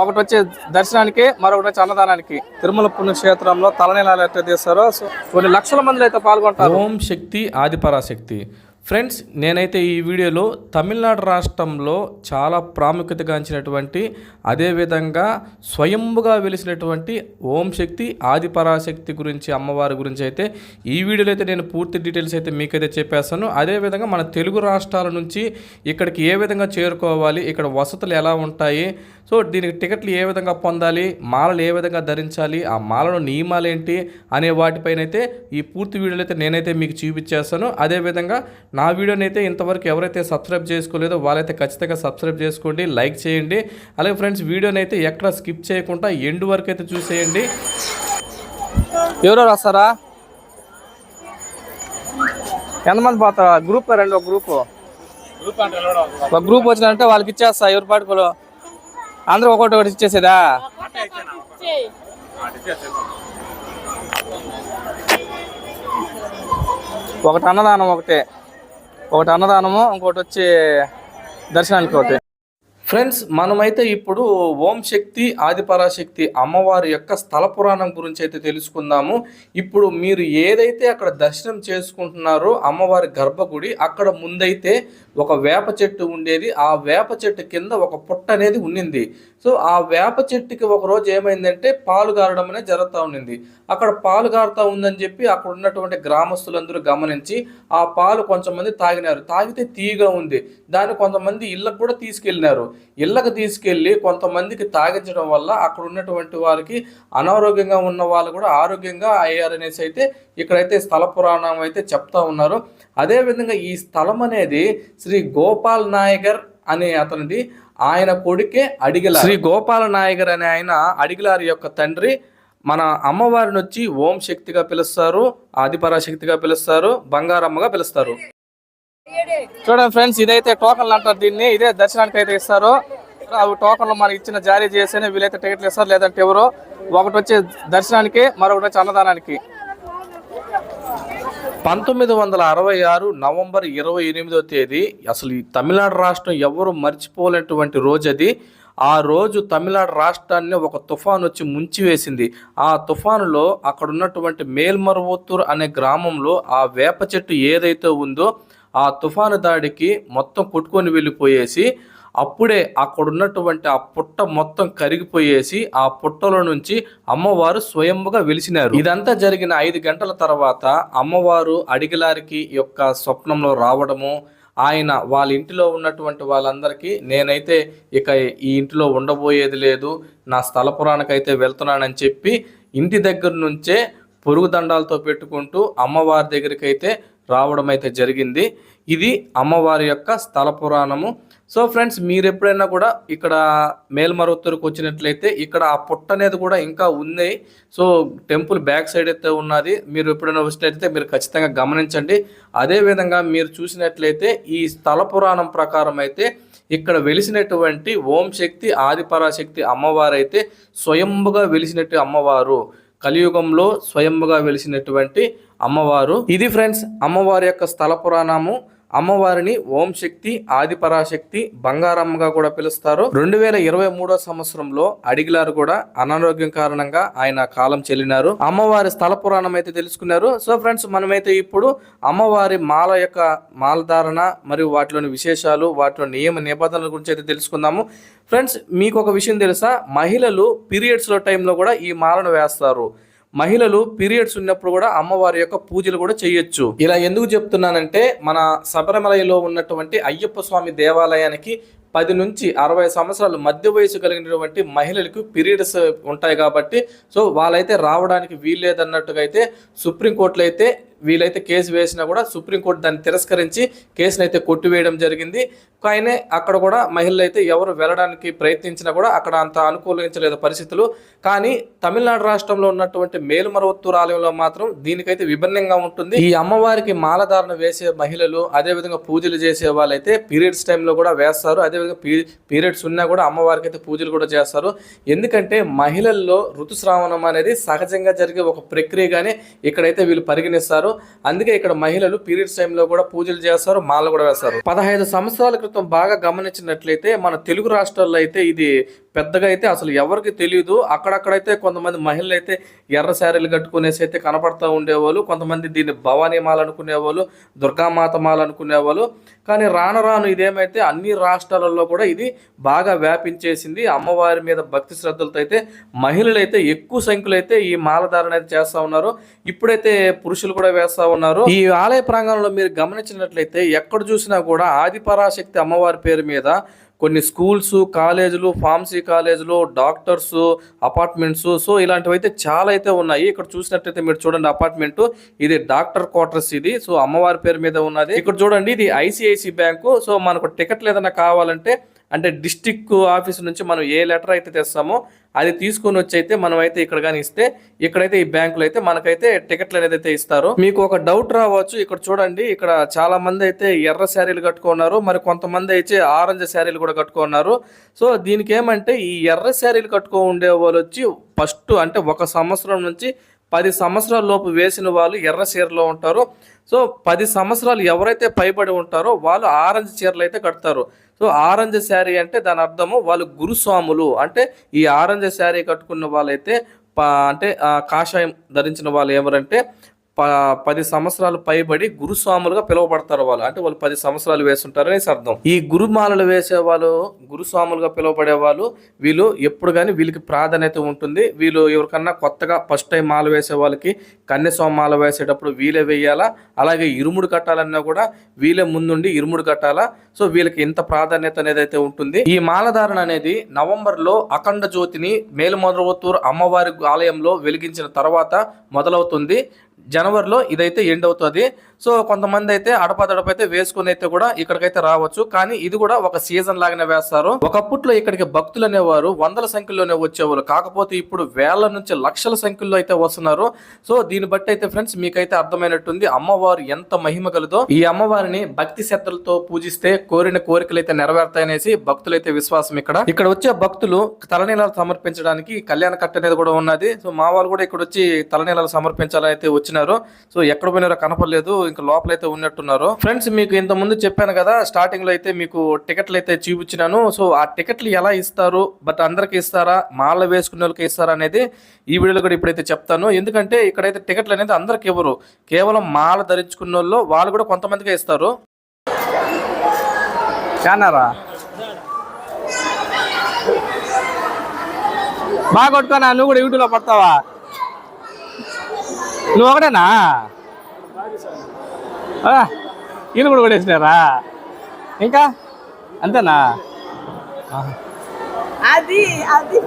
ఒకటి వచ్చి దర్శనానికి మరొకటి వచ్చి అన్నదానానికి తిరుమల పుణ్యక్షేత్రంలో తలనీలాలు ఎట్లా తీస్తారో సో కొన్ని లక్షల మంది అయితే పాల్గొంటారు. ఓం శక్తి ఆదిపరాశక్తి. ఫ్రెండ్స్ నేనైతే ఈ వీడియోలో తమిళనాడు రాష్ట్రంలో చాలా ప్రాముఖ్యతగాంచినటువంటి అదేవిధంగా స్వయంభుగా వెలిసినటువంటి ఓం శక్తి ఆదిపరాశక్తి గురించి అమ్మవారి గురించి అయితే ఈ వీడియోలో అయితే నేను పూర్తి డీటెయిల్స్ అయితే మీకైతే చెప్పేస్తాను. అదేవిధంగా మన తెలుగు రాష్ట్రాల నుంచి ఇక్కడికి ఏ విధంగా చేరుకోవాలి ఇక్కడ వసతులు ఎలా ఉంటాయి సో దీనికి టికెట్లు ఏ విధంగా పొందాలి మాలలు ఏ విధంగా ధరించాలి ఆ మాలను నియమాలు ఏంటి అనే వాటిపైన అయితే ఈ పూర్తి వీడియోలో అయితే నేనైతే మీకు చూపించేస్తాను. అదేవిధంగా నా వీడియోని అయితే ఇంతవరకు ఎవరైతే సబ్స్క్రైబ్ చేసుకోలేదో వాళ్ళైతే ఖచ్చితంగా సబ్స్క్రైబ్ చేసుకోండి లైక్ చేయండి. అలాగే ఫ్రెండ్స్ వీడియోని అయితే ఎక్కడ స్కిప్ చేయకుండా ఎండ్ వరకు అయితే చూసేయండి. ఎవరెవరు వస్తారా? ఎంతమంది పోతారా? గ్రూప్ రండి ఒక గ్రూప్. ఒక గ్రూప్ వచ్చినంటే వాళ్ళకి ఇచ్చేస్తా ఎవరి పాటుకోలో? అందరూ ఒకటి ఒకటి ఇచ్చేసేదా? ఒకటి అన్నదానం ఒకటే. ఒకటి అన్నదానము ఇంకోటి వచ్చి దర్శనానికి ఒకటి. ఫ్రెండ్స్ మనమైతే ఇప్పుడు ఓం శక్తి ఆదిపరాశక్తి అమ్మవారి యొక్క స్థల పురాణం గురించి అయితే తెలుసుకుందాము. ఇప్పుడు మీరు ఏదైతే అక్కడ దర్శనం చేసుకుంటున్నారో అమ్మవారి గర్భగుడి అక్కడ ముందైతే ఒక వేప చెట్టు ఉండేది. ఆ వేప చెట్టు కింద ఒక పుట్ట అనేది ఉండింది సో ఆ వేప చెట్టుకి ఒక రోజు ఏమైందంటే పాలు గారడం అనేది జరుగుతూ ఉండింది. అక్కడ పాలు గారుతూ ఉందని చెప్పి అక్కడ ఉన్నటువంటి గ్రామస్తులందరూ గమనించి ఆ పాలు కొంతమంది తాగినారు. తాగితే తీయగా ఉంది. దాన్ని కొంతమంది ఇళ్ళకు కూడా తీసుకెళ్ళినారు. ఇళ్ళకు తీసుకెళ్ళి కొంతమందికి తాగించడం వల్ల అక్కడ ఉన్నటువంటి వారికి అనారోగ్యంగా ఉన్న వాళ్ళు కూడా ఆరోగ్యంగా అయ్యారనేసి అయితే ఇక్కడైతే స్థల పురాణం అయితే చెప్తా ఉన్నారు. అదేవిధంగా ఈ స్థలం అనేది శ్రీ గోపాల్ నాయగర్ అనే అతనిది ఆయన కొడుకే అడిగిల శ్రీ గోపాల నాయగర్ అనే ఆయన అడిగిలారి యొక్క తండ్రి. మన అమ్మవారిని వచ్చి ఓం శక్తిగా పిలుస్తారు ఆదిపరాశక్తిగా పిలుస్తారు బంగారమ్మగా పిలుస్తారు. చూడండి ఫ్రెండ్స్ ఇదైతే టోకన్లు అంటారు దీన్ని. ఇదే దర్శనానికి అయితే ఇస్తారు. అవి టోకన్లు మనకి ఇచ్చిన జారీ చేసేనే వీలైతే టికెట్లు ఇస్తారు లేదంటే ఎవరు. ఒకటి వచ్చి దర్శనానికి మరొకటి వచ్చి అన్నదానానికి. పంతొమ్మిది వందల అరవై ఆరు నవంబర్ ఇరవై ఎనిమిదో తేదీ అసలు ఈ తమిళనాడు రాష్ట్రం ఎవరు మర్చిపోలేనటువంటి రోజు అది. ఆ రోజు తమిళనాడు రాష్ట్రాన్ని ఒక తుఫాన్ వచ్చి ముంచివేసింది. ఆ తుఫానులో అక్కడ ఉన్నటువంటి మేల్మరువత్తూర్ అనే గ్రామంలో ఆ వేప చెట్టు ఏదైతే ఉందో ఆ తుఫాను దాడికి మొత్తం కొట్టుకొని వెళ్ళిపోయేసి అప్పుడే అక్కడ ఉన్నటువంటి ఆ పుట్ట మొత్తం కరిగిపోయేసి ఆ పుట్టలో నుంచి అమ్మవారు స్వయంగా వెలిసినారు. ఇదంతా జరిగిన ఐదు గంటల తర్వాత అమ్మవారు అడిగిలారికి యొక్క స్వప్నంలో రావడము ఆయన వాళ్ళ ఇంటిలో ఉన్నటువంటి వాళ్ళందరికీ నేనైతే ఇక ఈ ఇంటిలో ఉండబోయేది లేదు నా స్థల పురాణకైతే వెళ్తున్నానని చెప్పి ఇంటి దగ్గర నుంచే పొరుగు దండాలతో పెట్టుకుంటూ అమ్మవారి దగ్గరికి అయితే రావడం అయితే జరిగింది. ఇది అమ్మవారి యొక్క స్థల పురాణము. సో ఫ్రెండ్స్ మీరు ఎప్పుడైనా కూడా ఇక్కడ మేల్మరుత్తూరుకు వచ్చినట్లయితే ఇక్కడ ఆ పుట్ట అనేది కూడా ఇంకా ఉంది. సో టెంపుల్ బ్యాక్ సైడ్ అయితే ఉన్నది. మీరు ఎప్పుడైనా వచ్చినట్లయితే మీరు ఖచ్చితంగా గమనించండి. అదేవిధంగా మీరు చూసినట్లయితే ఈ స్థల పురాణం ప్రకారం అయితే ఇక్కడ వెలిసినటువంటి ఓం శక్తి ఆదిపరాశక్తి అమ్మవారు అయితే స్వయంభుగా వెలిసినట్టు అమ్మవారు. కలియుగంలో స్వయంభుగా వెలిసినటువంటి అమ్మవారు. ఇది ఫ్రెండ్స్ అమ్మవారి యొక్క స్థల పురాణము. అమ్మవారిని ఓం శక్తి ఆదిపరాశక్తి బంగారమ్మగా కూడా పిలుస్తారు. రెండు వేల ఇరవై మూడో సంవత్సరంలో అడిగిలారు కూడా అనారోగ్యం కారణంగా ఆయన కాలం చెల్లినారు. అమ్మవారి స్థల పురాణం అయితే తెలుసుకున్నారు. సో ఫ్రెండ్స్ మనమైతే ఇప్పుడు అమ్మవారి మాల యొక్క మాలధారణ మరియు వాటిలోని విశేషాలు వాటిలో నియమ నిబంధనల గురించి అయితే తెలుసుకుందాము. ఫ్రెండ్స్ మీకు ఒక విషయం తెలుసా? మహిళలు పీరియడ్స్లో టైంలో కూడా ఈ మాలను వేస్తారు. మహిళలు పీరియడ్స్ ఉన్నప్పుడు కూడా అమ్మవారి యొక్క పూజలు కూడా చేయొచ్చు. ఇలా ఎందుకు చెప్తున్నానంటే మన శబరిమలలో ఉన్నటువంటి అయ్యప్ప స్వామి దేవాలయానికి పది నుంచి అరవై సంవత్సరాలు మధ్య వయసు కలిగినటువంటి మహిళలకు పీరియడ్స్ ఉంటాయి కాబట్టి సో వాళ్ళైతే రావడానికి వీల్లేదన్నట్టుగా అయితే సుప్రీంకోర్టులో అయితే వీలైతే కేసు వేసినా కూడా సుప్రీంకోర్టు దాన్ని తిరస్కరించి కేసును అయితే కొట్టివేయడం జరిగింది. కానీ అక్కడ కూడా మహిళలు అయితే ఎవరు వెళ్ళడానికి ప్రయత్నించినా కూడా అక్కడ అంత అనుకూలించలేదు పరిస్థితులు. కానీ తమిళనాడు రాష్ట్రంలో ఉన్నటువంటి మేలుమరవత్తూరు ఆలయంలో మాత్రం దీనికైతే విభిన్నంగా ఉంటుంది. ఈ అమ్మవారికి మాలధారణ వేసే మహిళలు అదేవిధంగా పూజలు చేసే వాళ్ళైతే పీరియడ్స్ టైంలో కూడా వేస్తారు. అదేవిధంగా పీ పీరియడ్స్ ఉన్నా కూడా అమ్మవారికి అయితే పూజలు కూడా చేస్తారు. ఎందుకంటే మహిళల్లో ఋతుస్రావణం అనేది సహజంగా జరిగే ఒక ప్రక్రియగానే ఇక్కడైతే వీళ్ళు పరిగణిస్తారు. అందుకే ఇక్కడ మహిళలు పీరియడ్స్ టైంలో కూడా పూజలు చేస్తారు మాల కూడా వేస్తారు. పదహైదు సంవత్సరాల క్రితం బాగా గమనించినట్లయితే మన తెలుగు రాష్ట్రాల్లో అయితే ఇది పెద్దగా అయితే అసలు ఎవరికి తెలియదు అక్కడక్కడైతే కొంతమంది మహిళలు అయితే ఎర్ర శారీలు కట్టుకునేసి అయితే కనపడతా ఉండేవాళ్ళు. కొంతమంది దీన్ని భవానీ మాల అనుకునేవాళ్ళు దుర్గామాత మాల అనుకునేవాళ్ళు. కానీ రాను రాను ఇదేమైతే అన్ని రాష్ట్రాలలో కూడా ఇది బాగా వ్యాపించేసింది. అమ్మవారి మీద భక్తి శ్రద్ధలతో అయితే మహిళలు అయితే ఎక్కువ సంఖ్యలో అయితే ఈ మాలధారణ అయితే చేస్తా ఉన్నారు. ఇప్పుడైతే పురుషులు కూడా వేస్తా ఉన్నారు. ఈ ఆలయ ప్రాంగణంలో మీరు గమనించినట్లయితే ఎక్కడ చూసినా కూడా ఆదిపరాశక్తి అమ్మవారి పేరు మీద కొన్ని స్కూల్స్ కాలేజీలు ఫార్మసీ కాలేజీలు డాక్టర్స్ అపార్ట్మెంట్స్ సో ఇలాంటివి అయితే చాలా అయితే ఉన్నాయి. ఇక్కడ చూసినట్టయితే మీరు చూడండి అపార్ట్మెంట్. ఇది డాక్టర్ క్వార్టర్స్ ఇది. సో అమ్మవారి పేరు మీద ఉన్నది. ఇక్కడ చూడండి ఇది ఐసిఐసి బ్యాంకు. సో మనకు టికెట్లు ఏదైనా కావాలంటే అంటే డిస్టిక్ ఆఫీస్ నుంచి మనం ఏ లెటర్ అయితే తెస్తామో అది తీసుకొని వచ్చి అయితే మనం అయితే ఇక్కడ కానీ ఇస్తే ఇక్కడైతే ఈ బ్యాంకులో అయితే మనకైతే టికెట్లు అనేది అయితే ఇస్తారు. మీకు ఒక డౌట్ రావచ్చు ఇక్కడ చూడండి ఇక్కడ చాలా మంది అయితే ఎర్ర శారీలు కట్టుకున్నారు మరి కొంతమంది అయితే ఆరెంజ్ శారీలు కూడా కట్టుకున్నారు. సో దీనికి ఏమంటే ఈ ఎర్ర శారీలు కట్టుకో ఉండే వాళ్ళు వచ్చి ఫస్ట్ అంటే ఒక సంవత్సరం నుంచి పది సంవత్సరాల లోపు వేసిన వాళ్ళు ఎర్ర చీరలో ఉంటారు. సో పది సంవత్సరాలు ఎవరైతే పైబడి ఉంటారో వాళ్ళు ఆరెంజ్ చీరలు అయితే కడతారు. సో ఆరెంజ్ శారీ అంటే దాని అర్థము వాళ్ళు గురుస్వాములు. అంటే ఈ ఆరెంజ్ శారీ కట్టుకున్న వాళ్ళైతే అంటే కాషాయం ధరించిన వాళ్ళు ఎవరంటే ప పది సంవత్సరాలు పైబడి గురుస్వాములుగా పిలువబడతారు వాళ్ళు. అంటే వాళ్ళు పది సంవత్సరాలు వేస్తుంటారని అర్థం. ఈ గురుమాలలు వేసే వాళ్ళు గురుస్వాములుగా పిలువబడే వాళ్ళు వీళ్ళు ఎప్పుడు కానీ వీళ్ళకి ప్రాధాన్యత ఉంటుంది. వీళ్ళు ఎవరికన్నా కొత్తగా ఫస్ట్ టైం మాల వేసే వాళ్ళకి కన్యస్వామి మాల వేసేటప్పుడు వీళ్ళే వేయాలా? అలాగే ఇరుముడు కట్టాలన్నా కూడా వీళ్ళే ముందుండి ఇరుముడు కట్టాలా? సో వీళ్ళకి ఇంత ప్రాధాన్యత అనేది అయితే ఉంటుంది. ఈ మాలధారణ అనేది నవంబర్లో అఖండ జ్యోతిని మేలుమొదరవత్తూరు అమ్మవారి ఆలయంలో వెలిగించిన తర్వాత మొదలవుతుంది. జనవరిలో ఇదైతే ఎండ్ అవుతుంది. సో కొంతమంది అయితే అడపదడప అయితే వేసుకుని అయితే కూడా ఇక్కడికైతే రావచ్చు. కానీ ఇది కూడా ఒక సీజన్ లాగానే వేస్తారు. ఒకప్పట్లో ఇక్కడికి భక్తులు అనేవారు వందల సంఖ్యలోనే వచ్చేవారు. కాకపోతే ఇప్పుడు వేల నుంచి లక్షల సంఖ్యలో అయితే వస్తున్నారు. సో దీన్ని బట్టి అయితే ఫ్రెండ్స్ మీకైతే అర్థమైనట్టుంది అమ్మవారు ఎంత మహిమ కలదో ఈ అమ్మవారిని భక్తి శ్రద్ధలతో పూజిస్తే కోరిన కోరికలు అయితే నెరవేరుతాయనేసి భక్తులైతే విశ్వాసం ఇక్కడ. ఇక్కడ వచ్చే భక్తులు తలనీలాలు సమర్పించడానికి కళ్యాణ కట్ట అనేది కూడా ఉన్నది. సో మా వాళ్ళు కూడా ఇక్కడ వచ్చి తలనీలాలు సమర్పించాలని అయితే వచ్చినారు. సో ఎక్కడ పోయినారో కనపడలేదు. ఇంకా లోపలైతే ఉన్నట్టున్నారు. ఫ్రెండ్స్ మీకు ఇంత ముందు చెప్పాను కదా స్టార్టింగ్లో అయితే మీకు టికెట్లు అయితే చూపించినాను. సో ఆ టికెట్లు ఎలా ఇస్తారు? బట్ అందరికి ఇస్తారా? మాల వేసుకునే వాళ్ళకి ఇస్తారా అనేది ఈ వీడియోలో కూడా ఇప్పుడైతే చెప్తాను. ఎందుకంటే ఇక్కడైతే టికెట్లు అనేది అందరికి ఇవ్వరు. కేవలం మాల ధరించుకున్న వాళ్ళు వాళ్ళు కూడా కొంతమందికే ఇస్తారు. చానారా బాగా కొట్టుకున్నా నువ్వు కూడా యూట్యూబ్లో పడతావా? నువ్వు ఒకటేనా? ఆ, ఈయన కూడా కొట్టేసినారా? ఇంకా? అంతేనా. అది అది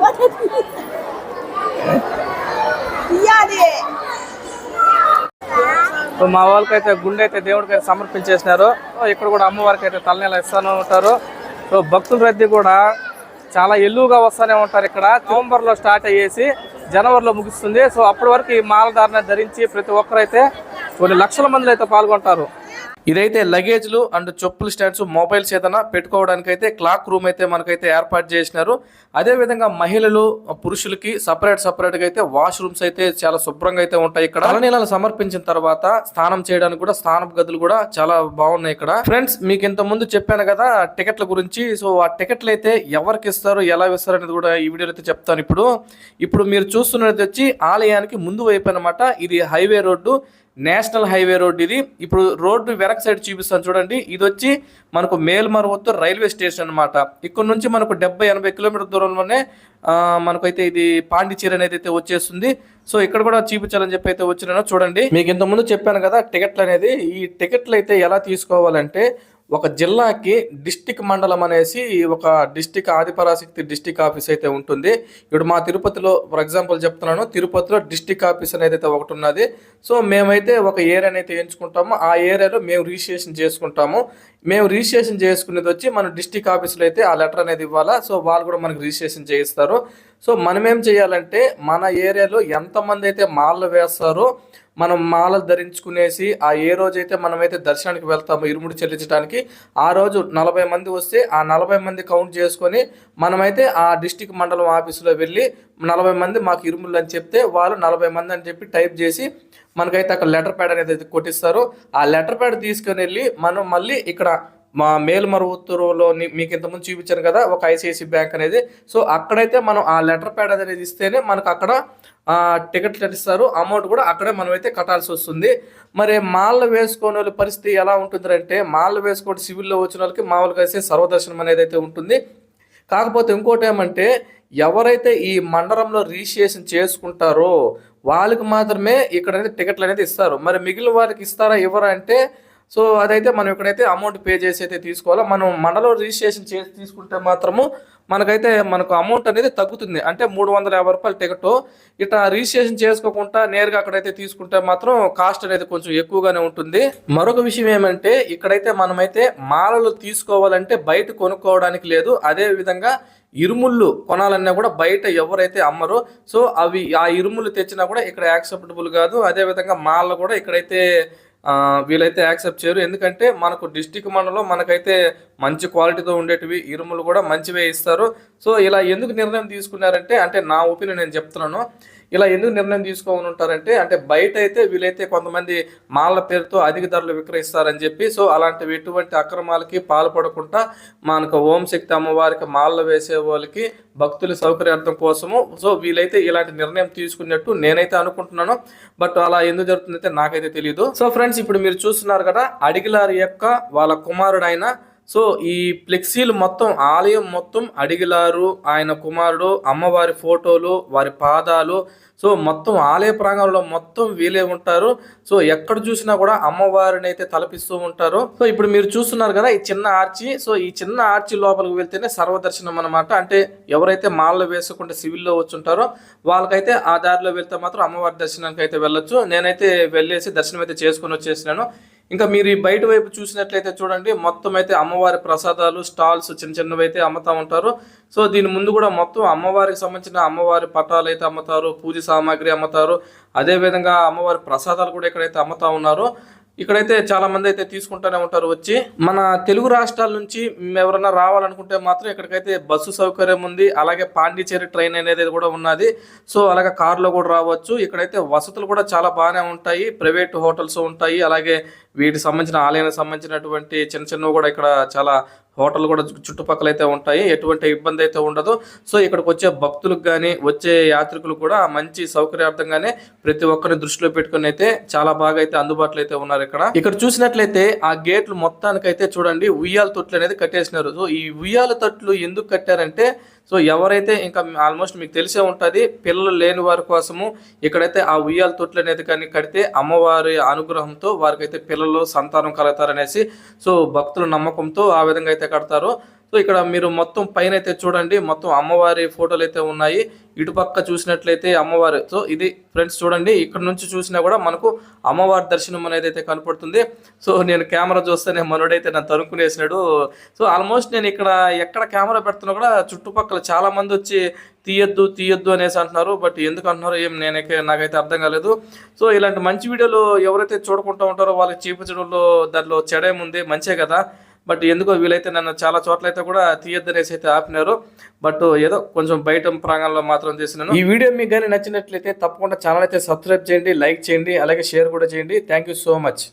మా వాళ్ళకైతే గుండె అయితే దేవుడికి అయితే సమర్పించేసినారు ఇక్కడ కూడా అమ్మవారికి అయితే తలనీలా ఇస్తానే ఉంటారు. సో భక్తుల రద్దీ కూడా చాలా ఎల్లుగా వస్తూనే ఉంటారు ఇక్కడ. నవంబర్లో స్టార్ట్ అయ్యేసి జనవరిలో ముగుస్తుంది. సో అప్పటి వరకు ఈ మాలధారణ ధరించి ప్రతి ఒక్కరైతే కొన్ని లక్షల మందిలో అయితే పాల్గొంటారు. ఇదైతే లగేజ్లు అండ్ చెప్పులు స్టాండ్స్ మొబైల్స్ ఏదైనా పెట్టుకోవడానికి అయితే క్లాక్ రూమ్ అయితే మనకైతే ఏర్పాటు చేసినారు. అదే విధంగా మహిళలు పురుషులకి సపరేట్ సపరేట్గా అయితే వాష్ రూమ్స్ అయితే చాలా శుభ్రంగా అయితే ఉంటాయి ఇక్కడ. తలనీలాలు సమర్పించిన తర్వాత స్నానం చేయడానికి కూడా స్నానపు గదులు కూడా చాలా బాగున్నాయి ఇక్కడ. ఫ్రెండ్స్ మీకు ఇంత ముందు చెప్పాను కదా టికెట్ల గురించి. సో ఆ టికెట్లు అయితే ఎవరికి ఇస్తారు ఎలా ఇస్తారు అనేది కూడా ఈ వీడియోలో అయితే చెప్తాను ఇప్పుడు. ఇప్పుడు మీరు చూస్తున్నది వచ్చి ఆలయానికి ముందు వైపు అనమాట ఇది highway road. National highway road ఇది. ఇప్పుడు రోడ్డు వెనక సైడ్ చూపిస్తాను చూడండి. ఇది వచ్చి మనకు మేల్మరవత్తు రైల్వే స్టేషన్ అన్నమాట. ఇక్కడ నుంచి మనకు డెబ్బై ఎనభై కిలోమీటర్ దూరంలోనే మనకైతే ఇది పాండిచేరి అనేది అయితే వచ్చేస్తుంది. సో ఇక్కడ కూడా చూపించాలని చెప్పి అయితే వచ్చినాను. చూడండి. మీకు ఇంతకుముందు చెప్పాను కదా టికెట్లు అనేది ఈ టికెట్లు అయితే ఎలా తీసుకోవాలంటే ఒక జిల్లాకి డిస్టిక్ మండలం అనేసి ఒక డిస్టిక్ ఆదిపరాశక్తి డిస్టిక్ ఆఫీస్ అయితే ఉంటుంది. ఇప్పుడు మా తిరుపతిలో ఫర్ ఎగ్జాంపుల్ చెప్తున్నాను తిరుపతిలో డిస్టిక్ ఆఫీస్ అనేది అయితే ఒకటి ఉన్నది. సో మేమైతే ఒక ఏరియాని అయితే ఎంచుకుంటాము. ఆ ఏరియాలో మేము రిజిస్ట్రేషన్ చేసుకుంటాము. మేము రిజిస్ట్రేషన్ చేసుకునేది వచ్చి మన డిస్టిక్ ఆఫీస్లో అయితే ఆ లెటర్ అనేది ఇవ్వాలా? సో వాళ్ళు కూడా మనకి రిజిస్ట్రేషన్ చేయిస్తారు. సో మనమేం చేయాలంటే మన ఏరియాలో ఎంతమంది అయితే మాలలు వేస్తారో మనం మాలలు ధరించుకునేసి ఆ ఏ రోజైతే మనమైతే దర్శనానికి వెళ్తామో ఇరుముడి చెల్లించడానికి ఆ రోజు నలభై మంది వస్తే ఆ నలభై మంది కౌంట్ చేసుకొని మనమైతే ఆ డిస్టిక్ మండలం ఆఫీసులో వెళ్ళి నలభై మంది మాకు ఇరుములు అని చెప్తే వాళ్ళు నలభై మంది అని చెప్పి టైప్ చేసి మనకైతే అక్కడ లెటర్ ప్యాడ్ అనేది కొట్టిస్తారు. ఆ లెటర్ ప్యాడ్ తీసుకొని వెళ్ళి మనం మళ్ళీ ఇక్కడ మా మేలుమరువుతురులో మీకు ఇంతకుముందు చూపించాను కదా ఒక ఐసిఐసి బ్యాంక్ అనేది. సో అక్కడైతే మనం ఆ లెటర్ ప్యాడ్ అనేది ఇస్తేనే మనకు అక్కడ టికెట్ టికెట్లు ఇస్తారు అమౌంట్ కూడా అక్కడే మనం అయితే కట్టాల్సి వస్తుంది. మరి మాల్లో వేసుకునే వాళ్ళ పరిస్థితి ఎలా ఉంటుందంటే మాల్లో వేసుకొని సివిల్లో వచ్చిన వాళ్ళకి మామూలుగా అయితే సర్వదర్శనం అనేది అయితే ఉంటుంది. కాకపోతే ఇంకోటి ఏమంటే ఎవరైతే ఈ మండలంలో రిజిస్ట్రేషన్ చేసుకుంటారో వాళ్ళకి మాత్రమే ఇక్కడైతే టికెట్లు అనేది ఇస్తారు. మరి మిగిలిన వారికి ఇస్తారా ఇవ్వరా అంటే సో అదైతే మనం ఇక్కడైతే అమౌంట్ పే చేసి అయితే తీసుకోవాలో మనం మండలం రిజిస్ట్రేషన్ చేసి తీసుకుంటే మాత్రము మనకైతే మనకు అమౌంట్ అనేది తగ్గుతుంది. అంటే మూడు వందల యాభై రూపాయలు టికెట్. ఇట్లా రిజిస్ట్రేషన్ చేసుకోకుండా నేరుగా అక్కడైతే తీసుకుంటే మాత్రం కాస్ట్ అనేది కొంచెం ఎక్కువగానే ఉంటుంది. మరొక విషయం ఏమంటే ఇక్కడైతే మనమైతే మాలలు తీసుకోవాలంటే బయట కొనుక్కోవడానికి లేదు. అదే విధంగా ఇరుముళ్ళు కొనాలన్నా కూడా బయట ఎవరైతే అమ్మరో సో అవి ఆ ఇరుములు తెచ్చినా కూడా ఇక్కడ యాక్సెప్టబుల్ కాదు. అదే విధంగా కూడా ఇక్కడైతే వీళ్ళైతే వీలైతే యాక్సెప్ట్ చేయరు. ఎందుకంటే మనకు డిస్టిక్ మండలం మనకైతే మంచి క్వాలిటీతో ఉండేటివి ఇరుములు కూడా మంచివే ఇస్తారు. సో ఇలా ఎందుకు నిర్ణయం తీసుకున్నారంటే అంటే నా ఒపీనియన్ నేను చెప్తున్నాను. ఇలా ఎందుకు నిర్ణయం తీసుకోమని ఉంటారంటే అంటే బయట అయితే వీలైతే కొంతమంది మాల పేరుతో అధిక ధరలు విక్రయిస్తారని చెప్పి సో అలాంటివి ఎటువంటి అక్రమాలకి పాల్పడకుండా మనకు ఓం శక్తి అమ్మవారికి మాలలు వేసే వాళ్ళకి భక్తుల సౌకర్యార్థం కోసము సో వీలైతే ఇలాంటి నిర్ణయం తీసుకున్నట్టు నేనైతే అనుకుంటున్నాను. బట్ అలా ఎందుకు జరుగుతుందైతే నాకైతే తెలియదు సో ఫ్రెండ్స్ ఇప్పుడు మీరు చూస్తున్నారు కదా అడిగిలారి యొక్క వాళ్ళ కుమారుడైన సో ఈ ఫ్లెక్సీలు మొత్తం ఆలయం మొత్తం అడిగిలారు ఆయన కుమారుడు అమ్మవారి ఫోటోలు వారి పాదాలు. సో మొత్తం ఆలయ ప్రాంగణంలో మొత్తం వీలే ఉంటారు. సో ఎక్కడ చూసినా కూడా అమ్మవారిని అయితే తలపిస్తూ ఉంటారు. సో ఇప్పుడు మీరు చూస్తున్నారు కదా ఈ చిన్న ఆర్చి. సో ఈ చిన్న ఆర్చి లోపలికి వెళ్తేనే సర్వదర్శనం అనమాట అంటే ఎవరైతే మాల్లో వేసుకుంటే సివిల్లో వచ్చుంటారో వాళ్ళకైతే ఆ దారిలో వెళ్తే మాత్రం అమ్మవారి దర్శనానికి అయితే వెళ్ళొచ్చు. నేనైతే వెళ్ళేసి దర్శనం అయితే చేసుకుని వచ్చేసినాను. ఇంకా మీరు ఈ బయట వైపు చూసినట్లయితే చూడండి మొత్తం అయితే అమ్మవారి ప్రసాదాలు స్టాల్స్ చిన్న చిన్నవి అయితే అమ్ముతూ ఉంటారు. సో దీని ముందు కూడా మొత్తం అమ్మవారికి సంబంధించిన అమ్మవారి పటాలు అయితే అమ్ముతారు పూజ సామాగ్రి అమ్ముతారు. అదేవిధంగా అమ్మవారి ప్రసాదాలు కూడా ఇక్కడైతే అమ్ముతా ఉన్నారు. ఇక్కడైతే చాలా మంది అయితే తీసుకుంటూనే ఉంటారు వచ్చి. మన తెలుగు రాష్ట్రాల నుంచి ఎవరైనా రావాలనుకుంటే మాత్రం ఇక్కడికైతే బస్సు సౌకర్యం ఉంది. అలాగే పాండిచేరి ట్రైన్ అనేది కూడా ఉన్నది. సో అలాగే కార్లో కూడా రావచ్చు. ఇక్కడైతే వసతులు కూడా చాలా బాగానే ఉంటాయి. ప్రైవేట్ హోటల్స్ ఉంటాయి. అలాగే వీటికి సంబంధించిన ఆలయానికి సంబంధించినటువంటి చిన్న చిన్నవి కూడా ఇక్కడ చాలా హోటల్ కూడా చుట్టుపక్కల అయితే ఉంటాయి. ఎటువంటి ఇబ్బంది అయితే ఉండదు. సో ఇక్కడికి వచ్చే భక్తులకు కానీ వచ్చే యాత్రికులు కూడా మంచి సౌకర్యార్థంగానే ప్రతి ఒక్కరిని దృష్టిలో పెట్టుకుని అయితే చాలా బాగా అయితే అందుబాటులో అయితే ఉన్నారు ఇక్కడ. ఇక్కడ చూసినట్లయితే ఆ గేట్లు మొత్తానికైతే చూడండి. ఉయ్యాల తొట్లు అనేది కట్టేసినారు. సో ఈ ఉయ్యాల తొట్లు ఎందుకు కట్టారంటే సో ఎవరైతే ఇంకా ఆల్మోస్ట్ మీకు తెలిసే ఉంటుంది పిల్లలు లేని వారి కోసము ఇక్కడైతే ఆ ఉయ్యాల తొట్లు అనేది కానీ కడితే అమ్మవారి అనుగ్రహంతో వారికైతే పిల్లలు సంతానం కలుగుతారనేసి సో భక్తుల నమ్మకంతో ఆ విధంగా అయితే కడతారు. సో ఇక్కడ మీరు మొత్తం పైన అయితే చూడండి. మొత్తం అమ్మవారి ఫోటోలు అయితే ఉన్నాయి. ఇటుపక్క చూసినట్లయితే అమ్మవారు. సో ఇది ఫ్రెండ్స్ చూడండి. ఇక్కడ నుంచి చూసినా కూడా మనకు అమ్మవారి దర్శనం అనేది అయితే కనపడుతుంది. సో నేను కెమెరా చూస్తేనే మనోడైతే నన్ను తరుక్కునేసినాడు సో ఆల్మోస్ట్ నేను ఇక్కడ ఎక్కడ కెమెరా పెడుతున్నా కూడా చుట్టుపక్కల చాలా మంది వచ్చి తీయొద్దు తీయొద్దు అనేసి అంటున్నారు. బట్ ఎందుకు అంటున్నారో ఏం నేనైతే నాకైతే అర్థం కాలేదు. సో ఇలాంటి మంచి వీడియోలు ఎవరైతే చూడకుండా ఉంటారో వాళ్ళకి చూపించడంలో దాంట్లో చెడేముంది? మంచే కదా. బట్ ఎందుకో వీలైతే నన్ను చాలా చోట్ల అయితే కూడా తీయద్దనేసి అయితే ఆపినారు. బట్ ఏదో కొంచెం బయట ప్రాంగణంలో మాత్రం చేసినాను. ఈ వీడియో మీకు కానీ నచ్చినట్లయితే తప్పకుండా ఛానల్ అయితే సబ్స్క్రైబ్ చేయండి లైక్ చేయండి అలాగే షేర్ కూడా చేయండి. Thank you so much